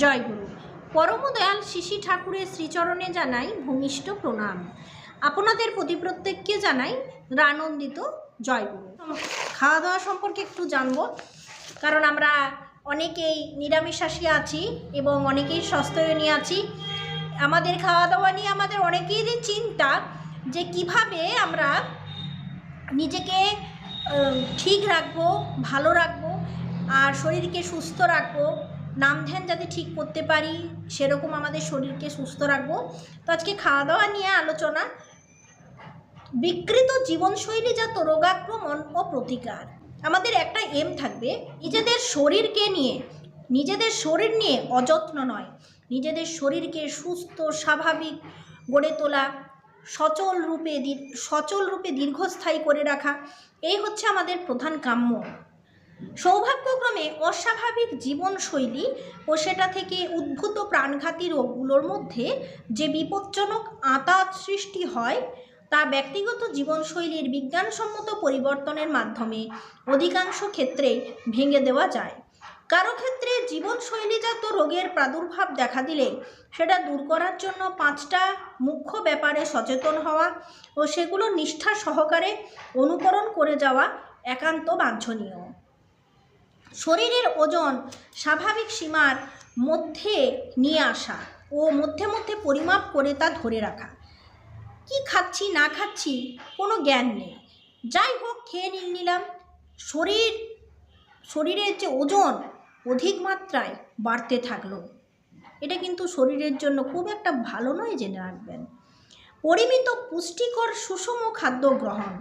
জয় গুরু পরমদয়াল শিশি ঠাকুরের শ্রীচরণে জানাই ভূমিষ্ঠ প্রণাম। আপনাদের প্রতি প্রত্যেককে জানাই রানন্দিত জয় গুরু খাওয়া দাওয়া সম্পর্কে একটু জানব, কারণ আমরা অনেকেই নিরামিষাশী আছি এবং অনেকেই সস্তয়নী আছি। আমাদের খাওয়া দাওয়া নিয়ে আমাদের অনেকেরই চিন্তা যে কীভাবে আমরা নিজেকে ঠিক রাখব, ভালো রাখব, আর শরীরকে সুস্থ রাখব। নাম ধ্যান যাতে ঠিক করতে পারি, সেরকম আমাদের শরীরকে সুস্থ রাখব। তো আজকে খাওয়া দাওয়া নিয়ে আলোচনা, বিকৃত জীবনশৈলী জীবনশৈলীজাত রোগাক্রমণ ও প্রতিকার। আমাদের একটা এম থাকবে, নিজেদের শরীরকে নিয়ে, নিজেদের শরীর নিয়ে অযত্ন নয়, নিজেদের শরীরকে সুস্থ, স্বাভাবিক গড়ে তোলা, সচল রূপে সচল রূপে দীর্ঘস্থায়ী করে রাখা, এই হচ্ছে আমাদের প্রধান কাম্য। সৌভাগ্যক্রমে অস্বাভাবিক জীবনশৈলী ও সেটা থেকে উদ্ভূত প্রাণঘাতী রোগগুলোর মধ্যে যে বিপজ্জনক আঁতাত সৃষ্টি হয়, তা ব্যক্তিগত জীবনশৈলীর বিজ্ঞানসম্মত পরিবর্তনের মাধ্যমে অধিকাংশ ক্ষেত্রে ভেঙে দেওয়া যায়। কারও ক্ষেত্রে জীবনশৈলীজাত রোগের প্রাদুর্ভাব দেখা দিলে সেটা দূর করার জন্য পাঁচটা মুখ্য ব্যাপারে সচেতন হওয়া ও সেগুলো নিষ্ঠা সহকারে অনুকরণ করে যাওয়া একান্ত বাঞ্ছনীয়। শরীরের ওজন স্বাভাবিক সীমার মধ্যে নিয়ে আসা ও মধ্যে মধ্যে পরিমাপ করে তা ধরে রাখা। কি খাচ্ছি, না খাচ্ছি কোনো জ্ঞান নেই। যাই হোক, খেয়ে নিল নিলাম। শরীর, শরীরের যে ওজন অধিক মাত্রায় বাড়তে থাকল, এটা কিন্তু শরীরের জন্য খুব একটা ভালো নয় জেনে রাখবেন। পরিমিত পুষ্টিকর সুষম খাদ্য গ্রহণ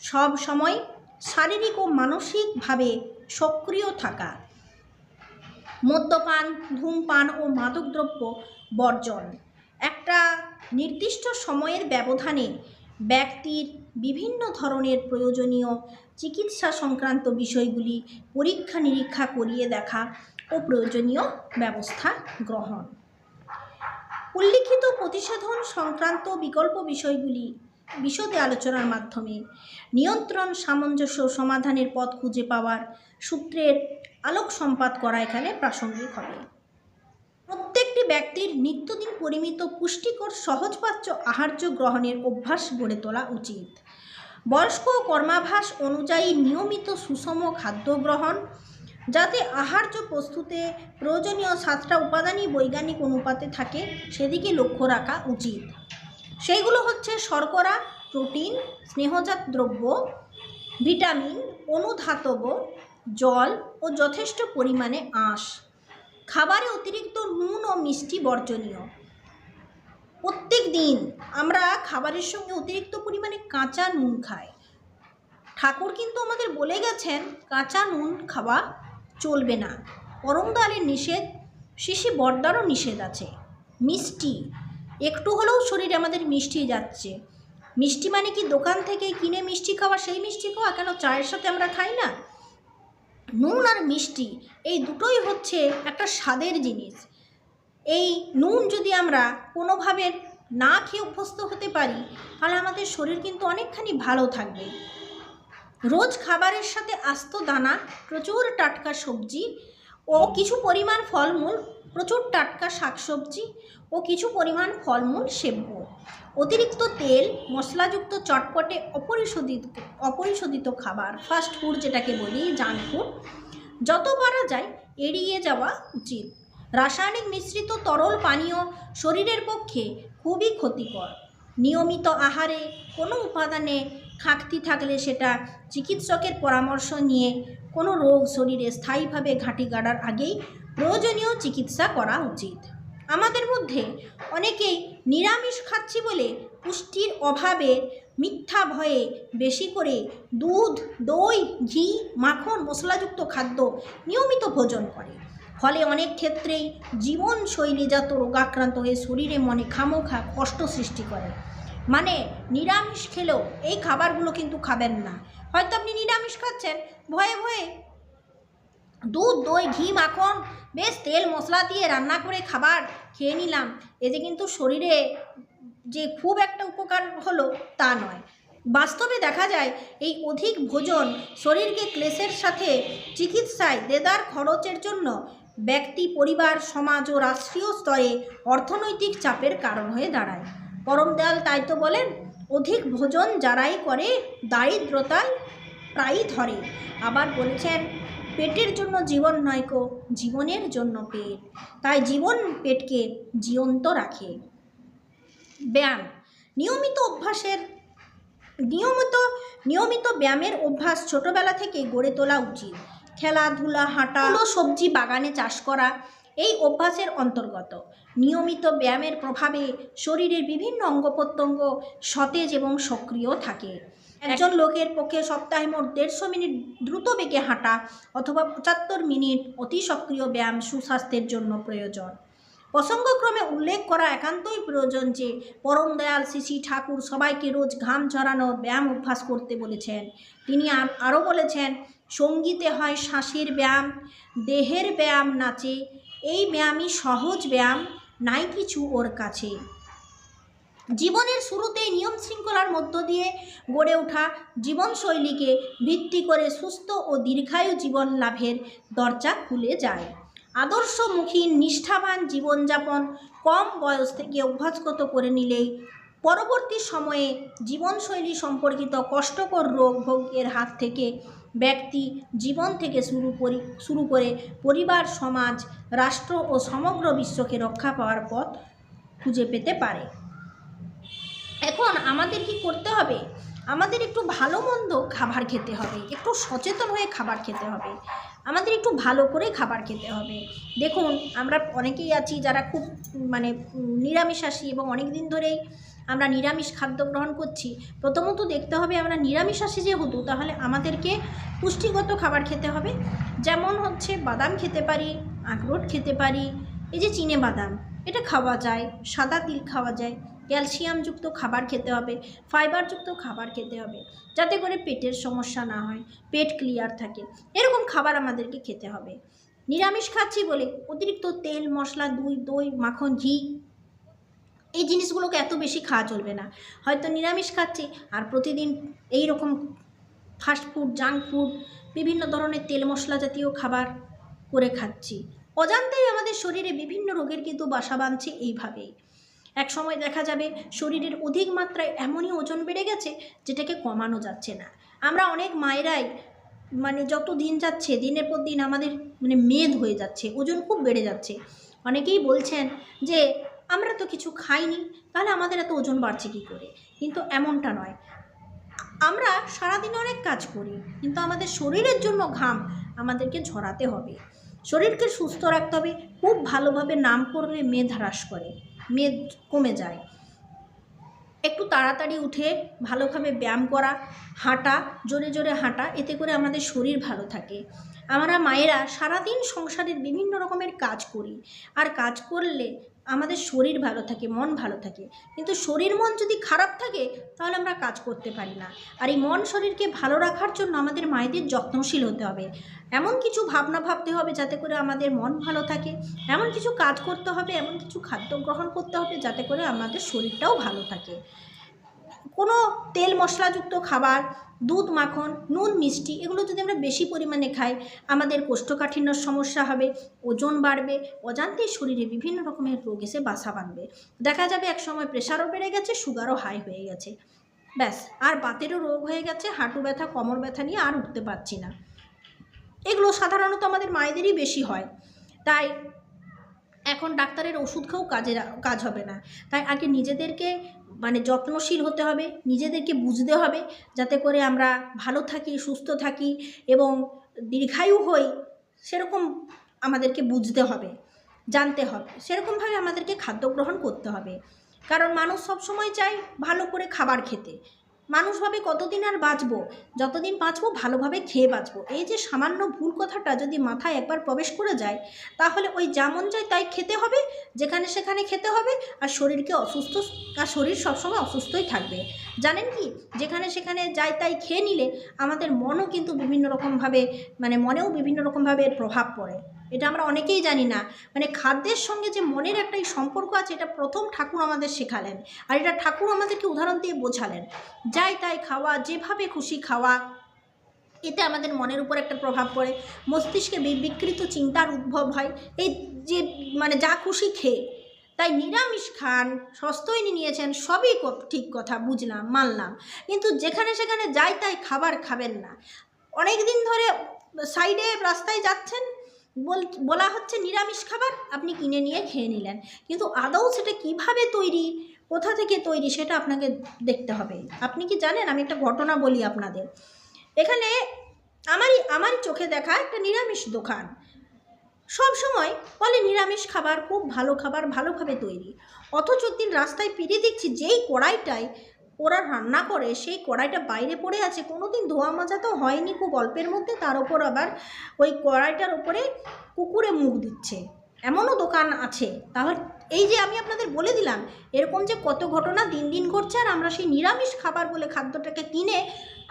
সব সময় শারীরিক ও মানসিকভাবে সক্রিয় থাকা মদ্যপান, ধূমপান ও মাদকদ্রব্য বর্জন। একটা নির্দিষ্ট সময়ের ব্যবধানে ব্যক্তির বিভিন্ন ধরনের প্রয়োজনীয় চিকিৎসা সংক্রান্ত বিষয়গুলি পরীক্ষা নিরীক্ষা করিয়ে দেখা ও প্রয়োজনীয় ব্যবস্থা গ্রহণ। উল্লিখিত প্রতিষেধন সংক্রান্ত বিকল্প বিষয়গুলি বিশদে আলোচনার মাধ্যমে নিয়ন্ত্রণ সামঞ্জস্য সমাধানের পথ খুঁজে পাওয়ার সূত্রের আলোক সম্পাদ করা এখানে প্রাসঙ্গিক হবে। প্রত্যেকটি ব্যক্তির নিত্যদিন পরিমিত পুষ্টিকর সহজপাচ্য আহার্য গ্রহণের অভ্যাস গড়ে তোলা উচিত। বয়স্ক কর্মাভাস অনুযায়ী নিয়মিত সুষম খাদ্য গ্রহণ, যাতে আহার্য প্রস্তুতে প্রয়োজনীয় সাতটা উপাদানই বৈজ্ঞানিক অনুপাতে থাকে, সেদিকে লক্ষ্য রাখা উচিত। সেইগুলো হচ্ছে শর্করা, প্রোটিন, স্নেহজাত দ্রব্য, ভিটামিন, অনুধাতব জল ও যথেষ্ট পরিমাণে আঁশ। খাবারে অতিরিক্ত নুন ও মিষ্টি বর্জনীয়। প্রত্যেক দিন আমরা খাবারের সঙ্গে অতিরিক্ত পরিমাণে কাঁচা নুন খাই। ঠাকুর কিন্তু আমাদের বলে গেছেন, কাঁচা নুন খাওয়া চলবে না। পরমদালের নিষেধ, শিশি বর্দারও নিষেধ আছে। মিষ্টি, একটু হলেও শরীরে আমাদের মিষ্টি যাচ্ছে। মিষ্টি মানে কি দোকান থেকে কিনে মিষ্টি খাওয়া, সেই মিষ্টি খাওয়া কেন চায়ের সাথে আমরা খাই না? নুন আর মিষ্টি, এই দুটোই হচ্ছে একটা স্বাদের জিনিস। এই নুন যদি আমরা কোনোভাবে না খেয়ে অভ্যস্ত হতে পারি, তাহলে আমাদের শরীর কিন্তু অনেকখানি ভালো থাকবে। রোজ খাবারের সাথে আস্ত দানা, প্রচুর টাটকা সবজি ও কিছু পরিমাণ ফলমূল প্রচুর টাটকা শাকসবজি ও কিছু পরিমাণ ফলমূল সেব্য অতিরিক্ত তেল, মশলাযুক্ত চটপটে অপরিশোধিত অপরিশোধিত খাবার ফাস্ট ফুড যেটাকে বলি জাঙ্ক ফুড যত পারা যায় এড়িয়ে যাওয়া উচিত। রাসায়নিক মিশ্রিত তরল পানীয় শরীরের পক্ষে খুবই ক্ষতিকর। নিয়মিত আহারে কোনো উপাদানে খাঁকতি থাকলে সেটা চিকিৎসকের পরামর্শ নিয়ে কোনো রোগ শরীরে স্থায়ীভাবে ঘাঁটি গাড়ার আগেই প্রয়োজনীয় চিকিৎসা করা উচিত। আমাদের মধ্যে অনেকেই নিরামিষ খাচ্ছি বলে পুষ্টির অভাবে মিথ্যা ভয়ে বেশি করে দুধ, দই, ঘি, মাখন, মশলাযুক্ত খাদ্য নিয়মিত ভোজন করে। ফলে অনেক ক্ষেত্রেই জীবনশৈলীজাত রোগাক্রান্ত হয়ে শরীরে মনে খামোখা কষ্ট সৃষ্টি করে। মানে নিরামিষ খেলেও এই খাবারগুলো কিন্তু খাবেন না। হয়তো আপনি নিরামিষ খাচ্ছেন, ভয়ে ভয়ে দুধ, দই, ঘি, মাখন, বেশ তেল, মশলা দিয়ে রান্না করে খাবার খেয়ে নিলাম। এতে কিন্তু শরীরে যে খুব একটা উপকার হলো তা নয়। বাস্তবে দেখা যায়, এই অধিক ভোজন শরীরকে ক্লেশের সাথে, চিকিৎসায় দেদার খরচের জন্য ব্যক্তি, পরিবার, সমাজ ও রাষ্ট্রীয় স্তরে অর্থনৈতিক চাপের কারণ হয়ে দাঁড়ায়। পরম দয়াল তাই তো বলেন, অধিক ভোজন যারাই করে দারিদ্রতায় প্রায়ই ধরে। আবার বলেছেন পেটের জন্য জীবন নয়কো জীবনের জন্য পেট। তাই জীবন পেটকে জীবন্ত রাখে। ব্যায়াম, নিয়মিত অভ্যাসের, নিয়মিত নিয়মিত ব্যায়ামের অভ্যাস ছোটবেলা থেকে গড়ে তোলা উচিত। খেলাধুলা, হাঁটা সবজি বাগানে চাষ করা, এই অভ্যাসের অন্তর্গত। নিয়মিত ব্যায়ামের প্রভাবে শরীরের বিভিন্ন অঙ্গ প্রত্যঙ্গ সতেজ এবং সক্রিয় থাকে। একজন লোকের পক্ষে সপ্তাহে মোট দেড়শো মিনিট দ্রুত বেগে হাঁটা অথবা পঁচাত্তর মিনিট অতি সক্রিয় ব্যায়াম সুস্বাস্থ্যের জন্য প্রয়োজন। প্রসঙ্গক্রমে উল্লেখ করা একান্তই প্রয়োজন যে, পরম দয়াল শ্রী ঠাকুর সবাইকে রোজ ঘাম ঝরানো ব্যায়াম অভ্যাস করতে বলেছেন। তিনি আরও বলেছেন, সঙ্গীতে হয় শ্বাসের ব্যায়াম, দেহের ব্যায়াম নাচে, এই ব্যায়ামই সহজ ব্যায়াম, নাই কিছু ওর কাছে। জীবনের শুরুতেই নিয়ম শৃঙ্খলার মধ্য দিয়ে গড়ে ওঠা জীবনশৈলীকে ভিত্তি করে সুস্থ ও দীর্ঘায়ু জীবন লাভের দরজা খুলে যায়। আদর্শমুখী, নিষ্ঠাবান জীবনযাপন কম বয়স থেকে অভ্যাসগত করে নিলেই পরবর্তী সময়ে জীবনশৈলী সম্পর্কিত কষ্টকর রোগ ভোগের হাত থেকে ব্যক্তি জীবন থেকে শুরু করি শুরু করে পরিবার, সমাজ, রাষ্ট্র ও সমগ্র বিশ্বকে রক্ষা পাওয়ার পথ খুঁজে পেতে পারে। এখন আমাদের কি করতে হবে? আমাদের একটু ভালো মন্দ খাবার খেতে হবে। একটু সচেতন হয়ে খাবার খেতে হবে। আমাদের একটু ভালো করে খাবার খেতে হবে। দেখুন, আমরা অনেকেই আছি যারা খুব মানে নিরামিষাশী এবং অনেক দিন ধরেই আমরা নিরামিষ খাদ্য গ্রহণ করছি। প্রথমত দেখতে হবে আমরা নিরামিষাশী যেহেতু, তাহলে আমাদেরকে পুষ্টিগত খাবার খেতে হবে। যেমন হচ্ছে বাদাম খেতে পারি, আখরোট খেতে পারি, এই যে চিনে বাদাম, এটা খাওয়া যায়, সাদা তিল খাওয়া যায়। ক্যালসিয়ামযুক্ত খাবার খেতে হবে, ফাইবারযুক্ত খাবার খেতে হবে, যাতে করে পেটের সমস্যা না হয়, পেট ক্লিয়ার থাকে। এরকম খাবার আমাদেরকে খেতে হবে। নিরামিষ খাচ্ছি বলে অতিরিক্ত তেল, মশলা দুই দই, মাখন, ঘি, এই জিনিসগুলোকে এত বেশি খাওয়া চলবে না। হয়তো নিরামিষ খাচ্ছি আর প্রতিদিন এই রকম ফাস্টফুড জাঙ্ক ফুড বিভিন্ন ধরনের তেল মশলা জাতীয় খাবার করে খাচ্ছি। অজান্তেই আমাদের শরীরে বিভিন্ন রোগের কিন্তু বাসা বাঁধছে এইভাবেই। এক সময় দেখা যাবে শরীরের অধিক মাত্রায় এমনই ওজন বেড়ে গেছে যেটাকে কমানো যাচ্ছে না। আমরা অনেক মায়েরাই মানে যত দিন যাচ্ছে, দিনের পর দিন আমাদের মানে মেদ হয়ে যাচ্ছে, ওজন খুব বেড়ে যাচ্ছে। অনেকেই বলছেন যে, আমরা তো কিছু খাইনি, তাহলে আমাদের এত ওজন বাড়ছে কী করে? কিন্তু এমনটা নয়। আমরা সারাদিন অনেক কাজ করি, কিন্তু আমাদের শরীরের জন্য ঘাম আমাদেরকে ঝরাতে হবে। শরীরকে সুস্থ রাখতে হবে, খুব ভালোভাবে নাম করলে মেদ হ্রাস করে। মেদ কমে যায়। একটু তাড়াতাড়ি উঠে ভালোভাবে ব্যায়াম করা, হাঁটা, জোরে জোরে হাঁটা, এতে করে আমাদের শরীর ভালো থাকে। আমরা মায়েরা সারাদিন সংসারের বিভিন্ন রকমের কাজ করি। আর কাজ করলে আমাদের শরীর ভালো থাকে, মন ভালো থাকে। কিন্তু শরীর মন যদি খারাপ থাকে, তাহলে আমরা কাজ করতে পারি না। আর এই মন শরীরকে ভালো রাখার জন্য আমাদের মায়েদের যত্নশীল হতে হবে। এমন কিছু ভাবনা ভাবতে হবে যাতে করে আমাদের মন ভালো থাকে। এমন কিছু কাজ করতে হবে, এমন কিছু খাদ্য গ্রহণ করতে হবে যাতে করে আমাদের শরীরটাও ভালো থাকে। কোনো তেল মশলাযুক্ত খাবার, দুধ মাখন, নুন, মিষ্টি এগুলো যদি আমরা বেশি পরিমাণে খাই, আমাদের কোষ্ঠকাঠিন্যর সমস্যা হবে, ওজন বাড়বে অজান্তেই শরীরে বিভিন্ন রকমের রোগ এসে বাসা বাঁধবে। দেখা যাবে এক সময় প্রেশারও বেড়ে গেছে সুগারও হাই হয়ে গেছে। ব্যাস, আর বাতেরও রোগ হয়ে গেছে, হাঁটু ব্যথা, কোমর ব্যথা নিয়ে আর উঠতে পারছি না। এগুলো সাধারণত আমাদের মায়েদেরই বেশি হয়। তাই এখন ডাক্তারের ওষুধ খেয়েও কাজে কাজ হবে না। তাই আগে নিজেদেরকে মানে যত্নশীল হতে হবে, নিজেদেরকে বুঝতে হবে যাতে করে আমরা ভালো থাকি, সুস্থ থাকি এবং দীর্ঘায়ু হই সেরকম আমাদেরকে বুঝতে হবে, জানতে হবে। সেরকমভাবে আমাদেরকে খাদ্য গ্রহণ করতে হবে। কারণ মানুষ সবসময় চায় ভালো করে খাবার খেতে। মানুষ ভাবে কতদিন আর বাঁচবো, যতদিন বাঁচবো ভালোভাবে খেয়ে বাঁচবো। এই যে সামান্য ভুল কথাটা যদি মাথায় একবার প্রবেশ করে যায়, তাহলে ওই যেমন চাই তাই খেতে হবে, যেখানে সেখানে খেতে হবে, আর শরীরকে অসুস্থ, আর শরীর সবসময় অসুস্থই থাকবে। জানেন কি? যেখানে সেখানে যাই তাই খেয়ে নিলে আমাদের মনও কিন্তু বিভিন্ন রকমভাবে মানে মনেও বিভিন্ন রকমভাবে এর প্রভাব পড়ে। এটা আমরা অনেকেই জানি না। মানে খাদ্যের সঙ্গে যে মনের একটা সম্পর্ক আছে, এটা প্রথম ঠাকুর আমাদের শেখালেন। আর এটা ঠাকুর আমাদেরকে উদাহরণ দিয়ে বোঝালেন। যাই তাই খাওয়া, যেভাবে খুশি খাওয়া, এতে আমাদের মনের উপর একটা প্রভাব পড়ে। মস্তিষ্কে বিকৃত চিন্তার উদ্ভব হয়। এই যে মানে যা খুশি খেয়ে, তাই নিরামিষ খান সস্তইনি নিয়েছেন, সবই ঠিক কথা, বুঝলাম, মানলাম। কিন্তু যেখানে সেখানে যাই তাই খাবার খাবেন না। অনেক দিন ধরে সাইডে রাস্তায় যাচ্ছেন বল, বলা হচ্ছে নিরামিষ খাবার আপনি কিনে নিয়ে খেয়ে নিলেন। কিন্তু আদৌ সেটা কীভাবে তৈরি, কোথা থেকে তৈরি সেটা আপনাকে দেখতে হবে। আপনি কি জানেন? আমি একটা ঘটনা বলি আপনাদের। এখানে আমারই আমার চোখে দেখা একটা নিরামিষ দোকান। সব সময় বলে নিরামিষ খাবার খুব ভালো খাবার, ভালোভাবে তৈরি। অথচ দিন রাস্তায় পেরিয়ে দেখছি যেই কড়াইটায় ওরা রান্না করে, সেই কড়াইটা বাইরে পড়ে আছে, কোনোদিন ধোয়া মাজা তো হয়নি খুব অল্পের মধ্যে, তার ওপর আবার ওই কড়াইটার ওপরে কুকুরে মুখ দিচ্ছে। এমনও দোকান আছে। তাহলে এই যে আমি আপনাদের বলে দিলাম, এরকম যে কত ঘটনা দিন দিন ঘটছে, আর আমরা সেই নিরামিষ খাবার বলে খাদ্যটাকে কিনে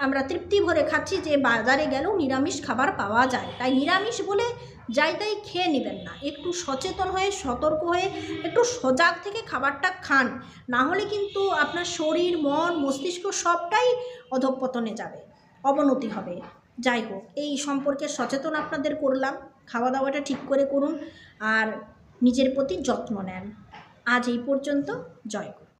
আমরা তৃপ্তি ভরে খাচ্ছি যে বাজারে গেলেও নিরামিষ খাবার পাওয়া যায়। তাই নিরামিষ বলে যাই তাই খেয়ে নেবেন না। একটু সচেতন হয়ে, সতর্ক হয়ে, একটু সজাগ থেকে খাবারটা খান। না হলে কিন্তু আপনার শরীর, মন, মস্তিষ্ক সবটাই অধঃপতনে যাবে, অবনতি হবে। যাই হোক, এই সম্পর্কে সচেতন আপনাদের করলাম। খাওয়া দাওয়াটা ঠিক করে করুন আর নিজের প্রতি যত্ন নেন। আজ এই পর্যন্ত, জয়।